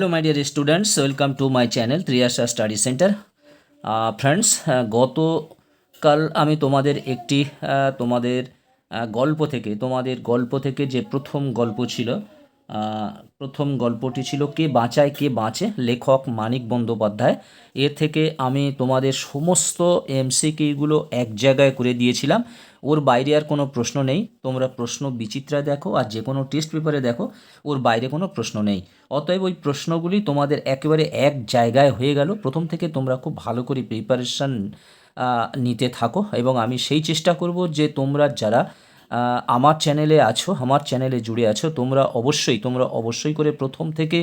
Hello my dear students welcome to my channel Triyasha study centre friends গতকাল আমি তোমাদের একটি আহ, তোমাদের আহ, গল্প থেকে তোমাদের গল্প থেকে যে প্রথম গল্প ছিল আহ, প্রথম গল্পটি ছিল কে বাঁচায় কে বাঁচে লেখক মানিক বন্দ্যোপাধ্যায়। এর থেকে আমি তোমাদের সমস্ত এমসিকিউগুলো এক জায়গায় করে দিয়েছিলাম। ওর বাইরে আর কোনো প্রশ্ন নেই। তোমরা প্রশ্ন বিচিত্রা দেখো আর যে কোনো টেস্ট পেপারে দেখো, ওর বাইরে কোনো প্রশ্ন নেই। অতএব ওই প্রশ্নগুলি তোমাদের একেবারে এক জায়গায় হয়ে গেল। প্রথম থেকে তোমরা খুব ভালো করে প্রিপারেশান নিতে থাকো এবং আমি সেই চেষ্টা করব যে তোমরা যারা আমার চ্যানেলে আছো, আমার চ্যানেলে জুড়ে আছো, তোমরা অবশ্যই তোমরা অবশ্যই করে প্রথম থেকে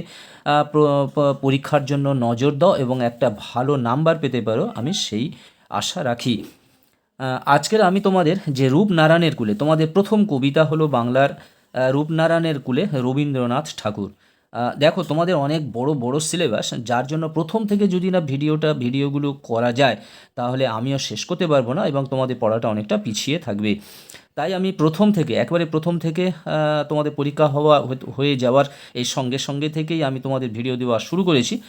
পরীক্ষার জন্য নজর দাও এবং একটা ভালো নাম্বার পেতে পারো। আমি সেই আশা রাখি। আজকের আমি তোমাদের যে রূপনারায়ণের কুলে, তোমাদের প্রথম কবিতা হলো বাংলার রূপনারায়ণের কুলে রবীন্দ্রনাথ ঠাকুর। দেখো, তোমাদের অনেক বড় বড় সিলেবাস যার জন্য প্রথম থেকে যদি না ভিডিওটা, ভিডিওগুলো করা যায়, তাহলে আমিও শেষ করতে পারব না এবং তোমাদের পড়াটা অনেকটা পিছিয়ে থাকবে। তাই আমি প্রথম থেকে, একবারে প্রথম থেকে তোমাদের পরীক্ষা হওয়া, হয়ে- যাওয়ার এই সঙ্গে সঙ্গে থেকেই আমি তোমাদের ভিডিও দেওয়া শুরু করেছি।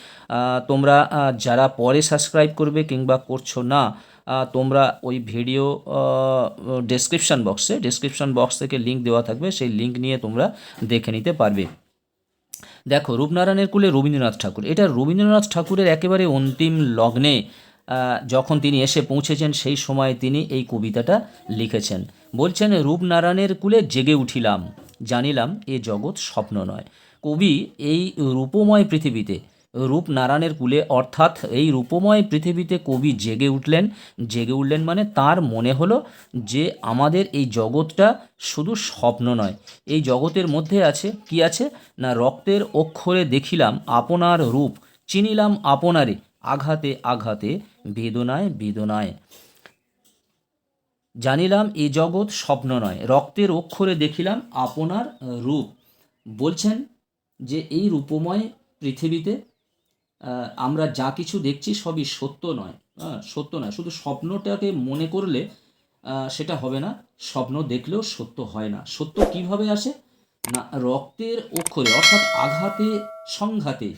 তোমরা যারা পরে সাবস্ক্রাইব করবে কিংবা করছ না তোমরা ওই ভিডিও ডেসক্রিপশান বক্সে ডেসক্রিপশান বক্স থেকে লিঙ্ক দেওয়া থাকবে, সেই লিঙ্ক নিয়ে তোমরা দেখে নিতে পারবে। দেখো, রূপনারায়ণের কুলে রবীন্দ্রনাথ ঠাকুর। এটা রবীন্দ্রনাথ ঠাকুরের একেবারে অন্তিম লগ্নে যখন তিনি এসে পৌঁছেছেন, সেই সময় তিনি এই কবিতাটা লিখেছেন। বলছেন, রূপনারায়ণের কুলে জেগে উঠিলাম। জানিলাম, এ জগৎ স্বপ্ন নয়। কবি এই রূপময় পৃথিবীতে রূপনারায়ণের কুলে, অর্থাৎ এই রূপময় পৃথিবীতে কবি জেগে উঠলেন। জেগে উঠলেন মানে তার মনে হলো যে আমাদের এই জগৎটা শুধু স্বপ্ন নয়, এই জগতের মধ্যে আছে, কি আছে? না, রক্তের অক্ষরে দেখিলাম আপনার রূপ, চিনিলাম আপনারে, আঘাতে আঘাতে, বেদনায় বেদনায়। জানিলাম এ জগৎ স্বপ্ন নয়, রক্তের অক্ষরে দেখিলাম আপনার রূপ। বলছেন যে এই রূপময় পৃথিবীতে আমরা যা কিছু দেখছি সবই সত্য নয়। সত্য নয়। শুধু স্বপ্নটাকে মনে করলে সেটা হবে না, স্বপ্ন দেখলেও সত্য হয় না। সত্য কীভাবে আসে? না, রক্তের অক্ষরে, অর্থাৎ আঘাতে, সংঘাতে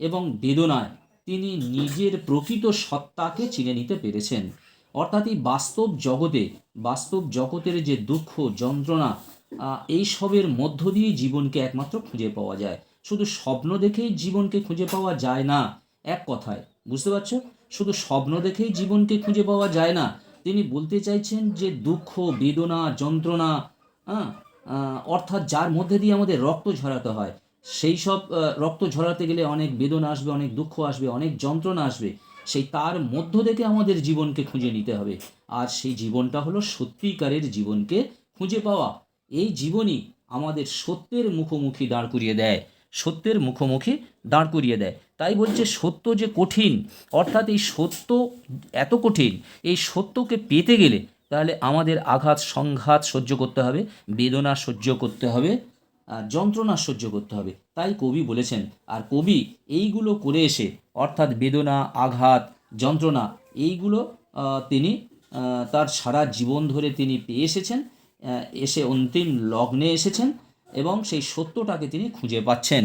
এবং বেদনায় তিনি নিজের প্রকৃত সত্তাকে চিনে নিতে পেরেছেন। অর্থাৎ এই বাস্তব জগতে, বাস্তব জগতের যে দুঃখ, যন্ত্রণা এইসবের মধ্য দিয়েই জীবনকে একমাত্র খুঁজে পাওয়া যায়। শুধু স্বপ্ন দেখেই জীবনকে খুঁজে পাওয়া যায় না, এক কথায়। বুঝতে পারছ? শুধু স্বপ্ন দেখেই জীবনকে খুঁজে পাওয়া যায় না। তিনি বলতে চাইছেন যে দুঃখ, বেদনা, যন্ত্রণা হ্যাঁ অর্থাৎ যার মধ্যে দিয়ে আমাদের রক্ত ঝরাতে হয়, সেই সব রক্ত ঝরাতে গেলে অনেক বেদনা আসবে, অনেক দুঃখ আসবে, অনেক যন্ত্রণা আসবে। সেই তার মধ্য থেকে আমাদের জীবনকে খুঁজে নিতে হবে। আর সেই জীবনটা হলো সত্যিকারের জীবনকে খুঁজে পাওয়া। এই জীবনই আমাদের সত্যের মুখোমুখি দাঁড় করিয়ে দেয়। সত্যের মুখোমুখি দাঁড় করিয়ে দেয়। তাই বলছে, সত্য যে কঠিন, অর্থাৎ এই সত্য এত কঠিন, এই সত্যকে পেতে গেলে তাহলে আমাদের আঘাত, সংঘাত সহ্য করতে হবে, বেদনা সহ্য করতে হবে, আর যন্ত্রণা সহ্য করতে হবে। তাই কবি বলেছেন, আর কবি এইগুলো করে এসে, অর্থাৎ বেদনা, আঘাত, যন্ত্রণা, এইগুলো তিনি তার সারা জীবন ধরে তিনি পেয়ে এসেছেন এসে অন্তিম লগ্নে এসেছেন। এবং সেই সত্যটাকে তিনি খুঁজে পাচ্ছেন।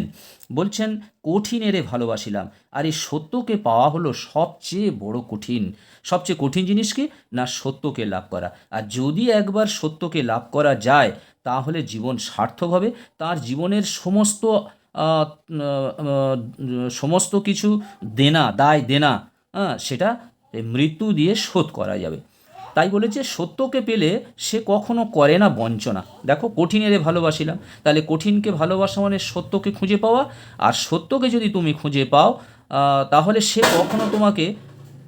বলছেন কঠিন এরে ভালোবাসিলাম। আর এই সত্যকে পাওয়া হলো সবচেয়ে বড় কঠিন। সবচেয়ে কঠিন জিনিস কি? না সত্যকে লাভ করা। আর যদি একবার সত্যকে লাভ করা যায় তাহলে জীবন সার্থক হবে। তার জীবনের সমস্ত সমস্ত কিছু দেনা দায় দেনা হ্যাঁ, সেটা মৃত্যু দিয়ে শোধ করা যাবে। তাই বলেছে, সত্যকে পেলে সে কখনো করে না বঞ্চনা। দেখো, কঠিনেরে ভালোবাসিলাম। তাহলে কঠিনকে ভালোবাসা মানে সত্যকে খুঁজে পাওয়া। আর সত্যকে যদি তুমি খুঁজে পাও তাহলে সে কখনো তোমাকে,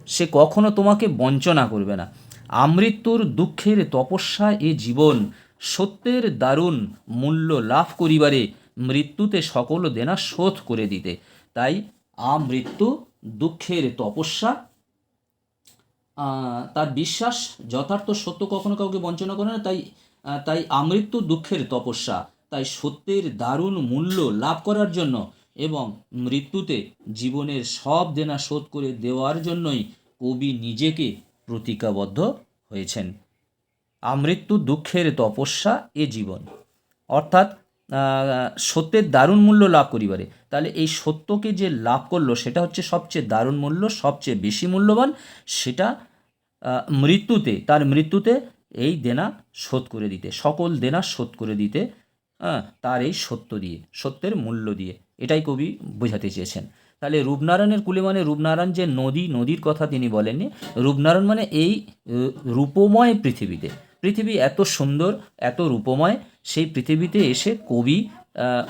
সে কখনো তোমাকে বঞ্চনা করবে না। আমৃত্যুর দুঃখের তপস্যা এ জীবন। সত্যের দারুণ মূল্য লাভ করিবারে মৃত্যুতে সকল দেনা শোধ করে দিতে। তাই আমৃত্যু দুঃখের তপস্যা তার বিশ্বাস যথার্থ সত্য কখনো কাউকে বঞ্চনা করে না, তাই তাই আমৃত্যু দুঃখের তপস্যা, তাই সত্যের দারুণ মূল্য লাভ করার জন্য এবং মৃত্যুতে জীবনের সব দেনা শোধ করে দেওয়ার জন্যই কবি নিজেকে প্রতিজ্ঞাবদ্ধ হয়েছেন। আমৃত্যু দুঃখের তপস্যা এ জীবন। অর্থাৎ সত্যের দারুণ মূল্য লাভ করিবারে তাহলে এই সত্যকে যে লাভ করল, সেটা হচ্ছে সবচেয়ে দারুণ মূল্য, সবচেয়ে বেশি মূল্যবান, সেটা মৃত্যুতে, তার মৃত্যুতে এই দেনা শোধ করে দিতে, সকল দেনা শোধ করে দিতে হ্যাঁ তার এই সত্য দিয়ে, সত্যের মূল্য দিয়ে। এটাই কবি বোঝাতে চেয়েছেন। তাহলে রূপনারায়ণের কুলে মানে রূপনারায়ণ যে নদী, নদীর কথা তিনি বলেননি, রূপনারায়ণ মানে এই রূপময় পৃথিবীতে। পৃথিবী এত সুন্দর, এত রূপময়, সেই পৃথিবীতে এসে কবি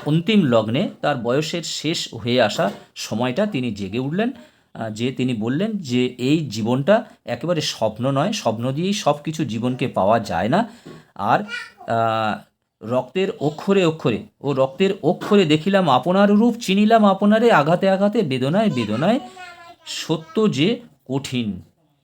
অন্তিম লগ্নে তার বয়সের শেষ হয়ে আসা সময়টা তিনি জেগে উঠলেন যে তিনি বললেন যে এই জীবনটা একেবারে স্বপ্ন নয়, স্বপ্ন দিয়েই সব কিছু জীবনকে পাওয়া যায় না। আর রক্তের অক্ষরে অক্ষরে, ও রক্তের অক্ষরে দেখিলাম আপনার রূপ, চিনিলাম আপনারে আঘাতে আঘাতে, বেদনায় বেদনায়, সত্য যে কঠিন।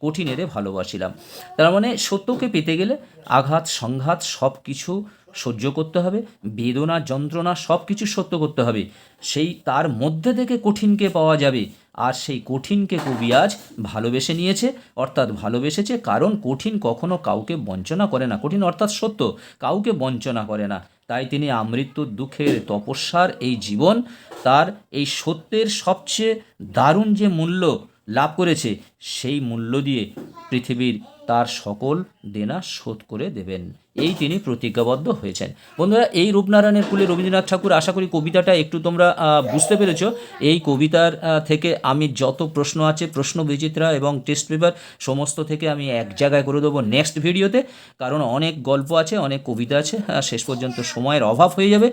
কঠিনেরে ভালোবাসিলাম। তার মানে সত্যকে পেতে গেলে আঘাত, সংঘাত সব কিছু সহ্য করতে হবে, বেদনা, যন্ত্রণা সব কিছু সত্য করতে হবে। সেই তার মধ্যে থেকে কঠিনকে পাওয়া যাবে। আর সেই কঠিনকে কবি আজ ভালোবেসে নিয়েছে, অর্থাৎ ভালোবেসেছে কারণ কঠিন কখনো কাউকে বঞ্চনা করে না। কঠিন অর্থাৎ সত্য, কাউকে বঞ্চনা করে না। তাই তিনি আমৃত্যুর দুঃখের তপস্যার এই জীবন, তার এই সত্যের সবচেয়ে দারুণ যে মূল্য লাভ করেছে সেই মূল্য দিয়ে পৃথিবীর তার সকল দেনা শোধ করে দেবেন। এই তিনি প্রতিজ্ঞাবদ্ধ হয়েছেন। বন্ধুরা, এই রূপনারায়ণের কুলে রবীন্দ্রনাথ ঠাকুর, আশা করি কবিতাটা একটু তোমরা বুঝতে পেরেছ। এই কবিতার থেকে আমি যত প্রশ্ন আছে, প্রশ্ন বিচিত্রা এবং টেস্ট পেপার সমস্ত থেকে আমি এক জায়গায় করে দেবো নেক্সট ভিডিওতে কারণ অনেক গল্প আছে, অনেক কবিতা আছে শেষ পর্যন্ত সময়ের অভাব হয়ে যাবে।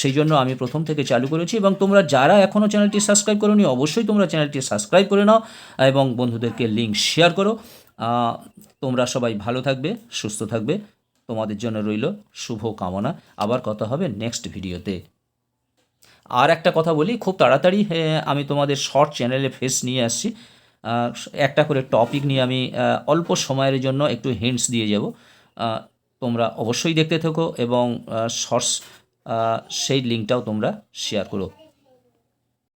সেই জন্য আমি প্রথম থেকে চালু করেছি এবং তোমরা যারা এখনও চ্যানেলটি সাবস্ক্রাইব করোনি, অবশ্যই তোমরা চ্যানেলটি সাবস্ক্রাইব করে নাও এবং বন্ধুদেরকে লিঙ্ক শেয়ার করো। তোমরা সবাই ভালো থাকবে, সুস্থ থাকবে। তোমাদের জন্য রইল শুভ কামনা। আবার কথা হবে নেক্সট ভিডিওতে আর একটা কথা বলি, খুব তাড়াতাড়ি আমি তোমাদের শর্ট চ্যানেলে ফেস নিয়ে আসছি। একটা করে টপিক নিয়ে আমি অল্প সময়ের জন্য একটু হিন্টস দিয়ে যাব। তোমরা অবশ্যই দেখতে থেকো এবং শর্টস সেই লিঙ্কটাও তোমরা শেয়ার করো।